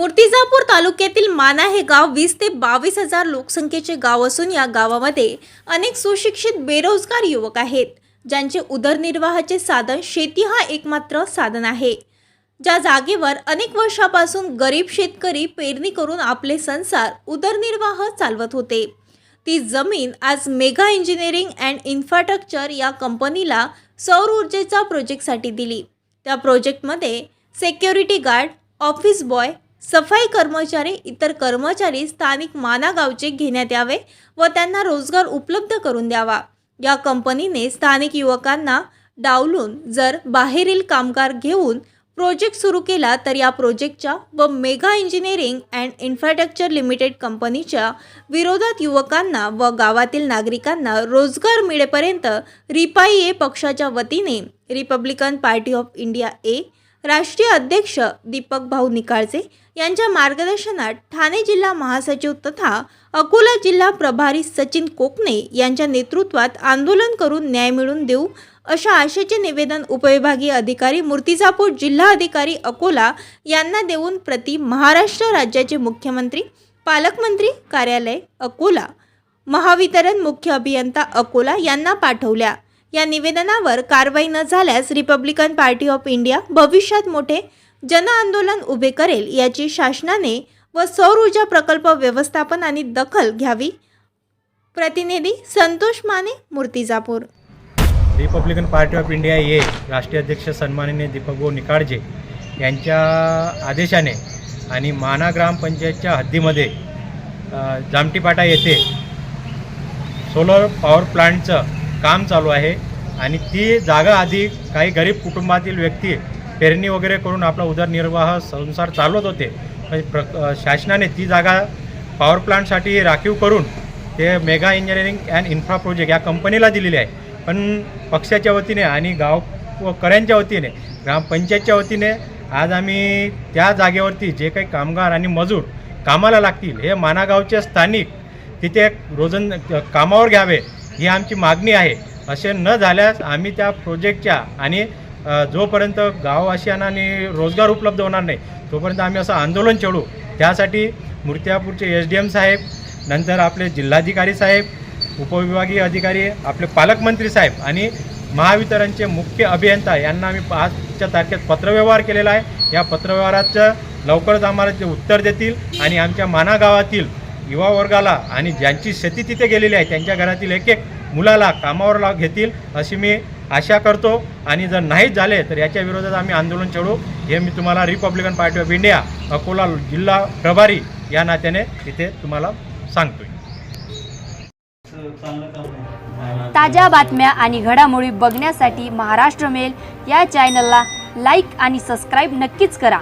मूर्तिजापूर तालुक्यातील माना हे गाव वीस ते बावीस हजार लोकसंख्येचे गाव असून या गावामध्ये अनेक सुशिक्षित बेरोजगार युवक आहेत ज्यांचे उदरनिर्वाहाचे साधन शेती हा एकमात्र साधन आहे. ज्या जागेवर अनेक वर्षापासून गरीब शेतकरी पेरणी करून आपले संसार उदरनिर्वाह चालवत होते. ती जमीन आज मेगा इंजिनिअरिंग अँड इन्फ्रास्ट्रक्चर या कंपनीला सौर ऊर्जेचा प्रोजेक्टसाठी दिली. त्या प्रोजेक्टमध्ये सेक्युरिटी गार्ड ऑफिस बॉय सफाई कर्मचारी इतर कर्मचारी स्थानिक माना गावचे घेण्यात यावे व त्यांना रोजगार उपलब्ध करून द्यावा. या कंपनीने स्थानिक युवकांना डावलून जर बाहेरील कामगार घेऊन प्रोजेक्ट सुरू केला तर या प्रोजेक्टच्या व mega engineering and infrastructure limited कंपनीच्या विरोधात युवकांना व गावातील नागरिकांना रोजगार मिळेपर्यंत रिपाई ए पक्षाच्या वतीने republican party of India A राष्ट्रीय अध्यक्ष दीपक भाऊ निकाळजे यांच्या मार्गदर्शनात ठाणे जिल्हा महासचिव तथा अकोला जिल्हा प्रभारी सचिन कोकणे यांच्या नेतृत्वात आंदोलन करून न्याय मिळवून देऊ अशा आशेचे निवेदन उपविभागीय अधिकारी मूर्तिजापूर जिल्हा अधिकारी अकोला यांना देऊन प्रति महाराष्ट्र राज्याचे मुख्यमंत्री पालकमंत्री कार्यालय अकोला. महावितरण मुख्य अभियंता अकोला यांना पाठवल्या. या निवेदनावर कारवाई न झाल्यास रिपब्लिकन पार्टी ऑफ इंडिया भविष्यात मोठे जनआंदोलन उभे करेल याची शासनाने व सौर ऊर्जा प्रकल्प व्यवस्थापन आणि दखल घ्यावी. प्रतिनिधी Santosh Mane Murtijapur. Republican party of India A राष्ट्रीय अध्यक्ष सन्माननीय दीपकभाऊ निकाळजे यांच्या आदेशाने आणि माना ग्रामपंचायतच्या हद्दीमध्ये जामटीपाटा येथे सोलर पॉवर प्लांटचं काम चालू आहे. आणि ती जागा आधी काही गरीब कुटुंबातील व्यक्ती पेरणी वगैरे करून आपला उदरनिर्वाह संसार चालवत होते. म्हणजे प्र शासनाने ती जागा पॉवर प्लांटसाठी राखीव करून ते mega engineering and infra project या कंपनीला दिलेली आहे. पण पक्षाच्या वतीने आणि गाव व कऱ्यांच्या वतीने ग्रामपंचायतच्या वतीने आज आम्ही त्या जागेवरती जे काही कामगार आणि मजूर कामाला लागतील हे मानागावचे स्थानिक तिथे रोजन कामावर घ्यावे ही आमची मागणी आहे. असे न झाल्यास आम्ही त्या प्रोजेक्टच्या आणि जोपर्यंत गाववासियांना आणि रोजगार उपलब्ध होणार नाही तोपर्यंत आम्ही असं आंदोलन छेडू त्यासाठी मूर्तिजापूरचे एस डी एम साहेब नंतर आपले जिल्हाधिकारी साहेब उपविभागीय अधिकारी आपले पालकमंत्री साहेब आणि महावितरणचे मुख्य अभियंता यांना आम्ही आजच्या तारखेत पत्रव्यवहार केलेला आहे. या पत्रव्यवहाराचं लवकरच आम्हाला ते उत्तर देतील आणि आमच्या माना गावातील युवा वर्गाला आणि ज्यांची शेती तिथे गेलेली आहे त्यांच्या घरातील एक एक मुलाला कामावर ला घेतील अशी मी आशा करतो. आणि जर नाहीच झाले तर याच्या विरोधात आम्ही आंदोलन छेडू हे मी तुम्हाला republican party of India Akola जिल्हा प्रभारी या नात्याने इथे तुम्हाला सांगतोय. ताज्या बातम्या आणि घडामोडी बघण्यासाठी महाराष्ट्र मेल या चॅनलला लाईक आणि सबस्क्राईब नक्कीच करा.